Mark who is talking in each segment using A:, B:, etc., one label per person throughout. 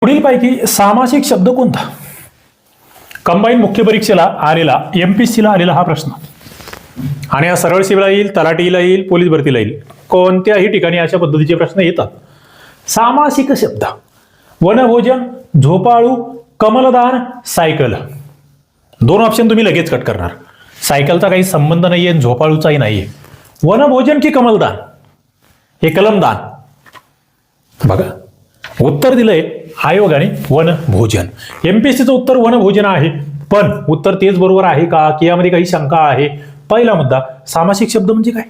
A: पुढीलपैकी सामासिक शब्द कोणता? कंबाईन मुख्य परीक्षेला आलेला एम पी सीला आलेला हा प्रश्न. आणि हा सरळ सेवेला येईल तलाटीला येईल पोलीस भरतीला येईल. कोणत्याही ठिकाणी अशा पद्धतीचे प्रश्न येतात. सामासिक शब्द. वनभोजन झोपाळू कमलदान सायकल. दोन ऑप्शन तुम्ही लगेच कट करणार. सायकलचा काही संबंध नाहीये आणि झोपाळूचाही नाहीये. वनभोजन की कमलदान? हे कलमदान. बघा. उत्तर दिलंय आयोगाने हो वनभोजन एमपीएससीचं उत्तर वनभोजन आहे. पण उत्तर तेच बरोबर आहे का? की यामध्ये काही शंका आहे? पहिला मुद्दा सामासिक शब्द म्हणजे काय?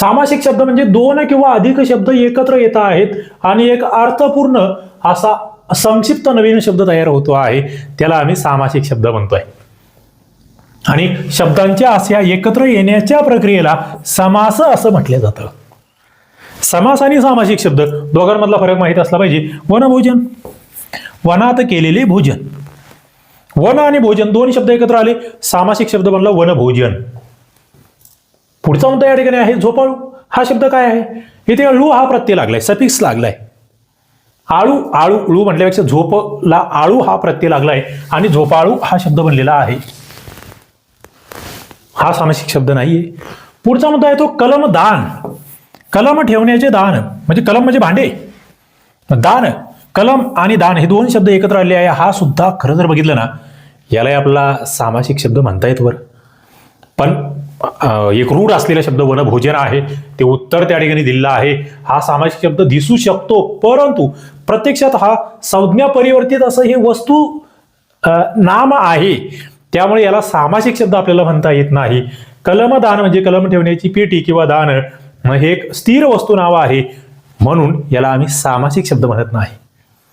A: सामासिक शब्द म्हणजे दोन किंवा अधिक शब्द एकत्र येत आहेत आणि एक अर्थपूर्ण असा संक्षिप्त नवीन शब्द तयार होतो आहे. त्याला आम्ही सामासिक शब्द म्हणतोय. आणि शब्दांच्या अशा एकत्र येण्याच्या प्रक्रियेला समास असं म्हटलं जातं. समास आणि सामासिक शब्द दोघांमधला फरक माहीत असला पाहिजे. वनभोजन. वनात केलेले भोजन. वन आणि भोजन दोन शब्द एकत्र आले सामासिक शब्द बनला वनभोजन. पुढचा मुद्दा या ठिकाणी आहे झोपाळू. हा शब्द काय आहे? इथे अळू हा प्रत्यय लागलाय सफिक्स लागलाय. आळू आळू ळू म्हटल्यापेक्षा झोपला आळू हा प्रत्यय लागलाय आणि झोपाळू हा शब्द बनलेला आहे. हा सामासिक शब्द नाहीये. पुढचा मुद्दा आहे तो कलम दान कलम ठेवण्याचे दान म्हणजे कलम म्हणजे भांडे. दान कलम आणि दान हे दोन शब्द एकत्र आले आहे. हा सुद्धा खरं जर बघितलं ना यालाही आपला सामासिक शब्द म्हणता येत बरं पण एक रूढ असलेला शब्द वनभोजन आहे ते उत्तर त्या ठिकाणी दिलेलं आहे. हा सामासिक शब्द दिसू शकतो परंतु प्रत्यक्षात हा संज्ञा परिवर्तित असं हे वस्तू नाम आहे. त्यामुळे याला सामासिक शब्द आपल्याला म्हणता येत नाही. कलमदान म्हणजे कलम ठेवण्याची पेटी किंवा दान. मग हे एक स्थिर वस्तू नाव आहे. म्हणून याला आम्ही सामासिक शब्द म्हणत नाही.